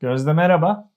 Gözde merhaba.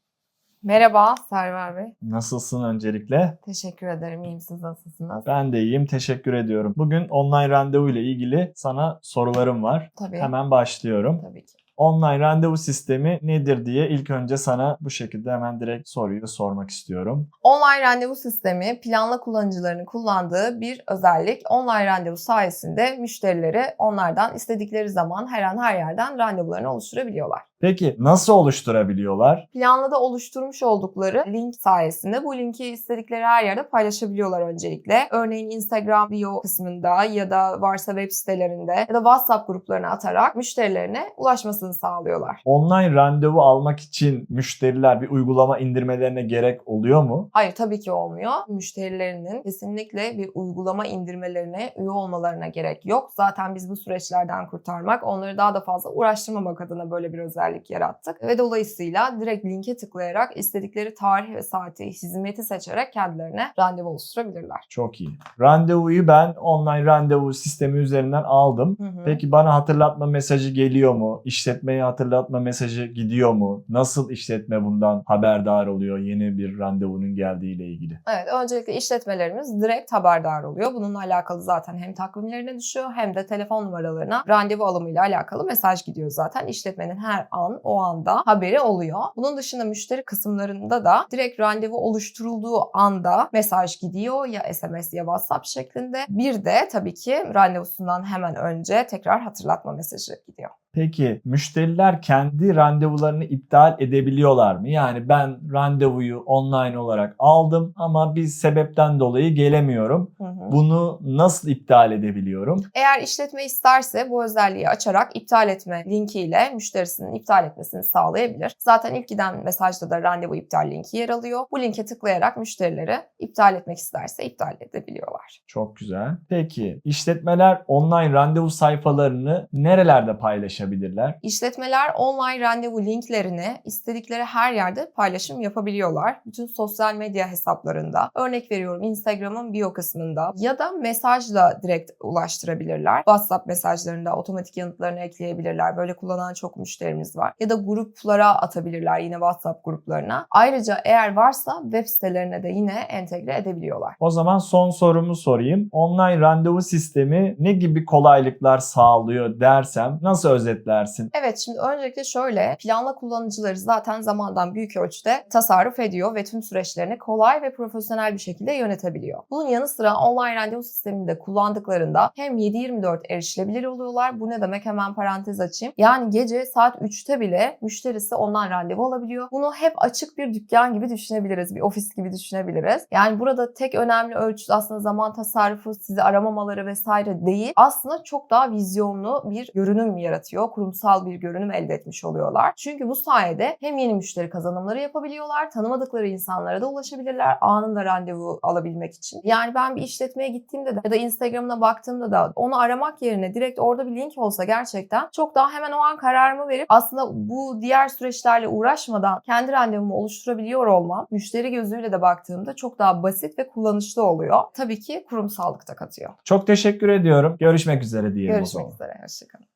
Merhaba Server Bey. Nasılsın öncelikle? Teşekkür ederim. İyiyim siz nasılsınız? Ben de iyiyim. Teşekkür ediyorum. Bugün online randevu ile ilgili sana sorularım var. Tabii. Hemen başlıyorum. Tabii ki. Online randevu sistemi nedir diye ilk önce sana bu şekilde hemen direkt soruyu sormak istiyorum. Online randevu sistemi planla kullanıcılarının kullandığı bir özellik. Online randevu sayesinde müşterileri onlardan istedikleri zaman her an her yerden randevularını oluşturabiliyorlar. Peki nasıl oluşturabiliyorlar? Planlada oluşturmuş oldukları link sayesinde bu linki istedikleri her yerde paylaşabiliyorlar öncelikle. Örneğin Instagram bio kısmında ya da varsa web sitelerinde ya da WhatsApp gruplarına atarak müşterilerine ulaşmasını sağlıyorlar. Online randevu almak için müşteriler bir uygulama indirmelerine gerek oluyor mu? Hayır tabii ki olmuyor. Müşterilerinin kesinlikle bir uygulama indirmelerine, üye olmalarına gerek yok. Zaten biz bu süreçlerden kurtarmak, onları daha da fazla uğraştırmamak adına böyle bir özellik yarattık. Ve dolayısıyla direkt linke tıklayarak istedikleri tarih ve saati, hizmeti seçerek kendilerine randevu oluşturabilirler. Çok iyi. Randevuyu ben online randevu sistemi üzerinden aldım. Hı hı. Peki bana hatırlatma mesajı geliyor mu? İşletmeye hatırlatma mesajı gidiyor mu? Nasıl işletme bundan haberdar oluyor yeni bir randevunun geldiğiyle ilgili? Evet, öncelikle işletmelerimiz direkt haberdar oluyor. Bununla alakalı zaten hem takvimlerine düşüyor hem de telefon numaralarına randevu alımıyla alakalı mesaj gidiyor zaten. İşletmenin her an o anda haberi oluyor. Bunun dışında müşteri kısımlarında da direkt randevu oluşturulduğu anda mesaj gidiyor ya SMS ya WhatsApp şeklinde. Bir de tabii ki randevusundan hemen önce tekrar hatırlatma mesajı gidiyor. Peki müşteriler kendi randevularını iptal edebiliyorlar mı? Yani ben randevuyu online olarak aldım ama bir sebepten dolayı gelemiyorum. Hı hı. Bunu nasıl iptal edebiliyorum? Eğer işletme isterse bu özelliği açarak iptal etme linkiyle müşterisinin iptal etmesini sağlayabilir. Zaten ilk giden mesajda da randevu iptal linki yer alıyor. Bu linke tıklayarak müşterileri iptal etmek isterse iptal edebiliyorlar. Çok güzel. Peki işletmeler online randevu sayfalarını nerelerde paylaşabilirler? İşletmeler online randevu linklerini istedikleri her yerde paylaşım yapabiliyorlar. Bütün sosyal medya hesaplarında, örnek veriyorum Instagram'ın bio kısmında ya da mesajla direkt ulaştırabilirler. WhatsApp mesajlarında otomatik yanıtlarını ekleyebilirler. Böyle kullanan çok müşterimiz var. Ya da gruplara atabilirler yine WhatsApp gruplarına. Ayrıca eğer varsa web sitelerine de yine entegre edebiliyorlar. O zaman son sorumu sorayım. Online randevu sistemi ne gibi kolaylıklar sağlıyor dersem nasıl özetlersin? Evet şimdi öncelikle şöyle planla kullanıcıları zaten zamandan büyük ölçüde tasarruf ediyor ve tüm süreçlerini kolay ve profesyonel bir şekilde yönetebiliyor. Bunun yanı sıra online randevu sisteminde kullandıklarında hem 7-24 erişilebilir oluyorlar. Bu ne demek hemen parantez açayım. Yani gece saat 3'te bile müşterisi online randevu alabiliyor. Bunu hep açık bir dükkan gibi düşünebiliriz. Bir ofis gibi düşünebiliriz. Yani burada tek önemli ölçü aslında zaman tasarrufu, sizi aramamaları vesaire değil. Aslında çok daha vizyonlu bir görünüm yaratıyor. Kurumsal bir görünüm elde etmiş oluyorlar. Çünkü bu sayede hem yeni müşteri kazanımları yapabiliyorlar, tanımadıkları insanlara da ulaşabilirler anında randevu alabilmek için. Yani ben bir işletmeye gittiğimde de ya da Instagram'ına baktığımda da onu aramak yerine direkt orada bir link olsa gerçekten çok daha hemen o an kararımı verip aslında bu diğer süreçlerle uğraşmadan kendi randevumu oluşturabiliyor olmam müşteri gözüyle de baktığımda çok daha basit ve kullanışlı oluyor. Tabii ki kurumsallık da katıyor. Çok teşekkür ediyorum. Görüşmek üzere diyelim o Görüşmek zaman. üzere. Hoşçakalın.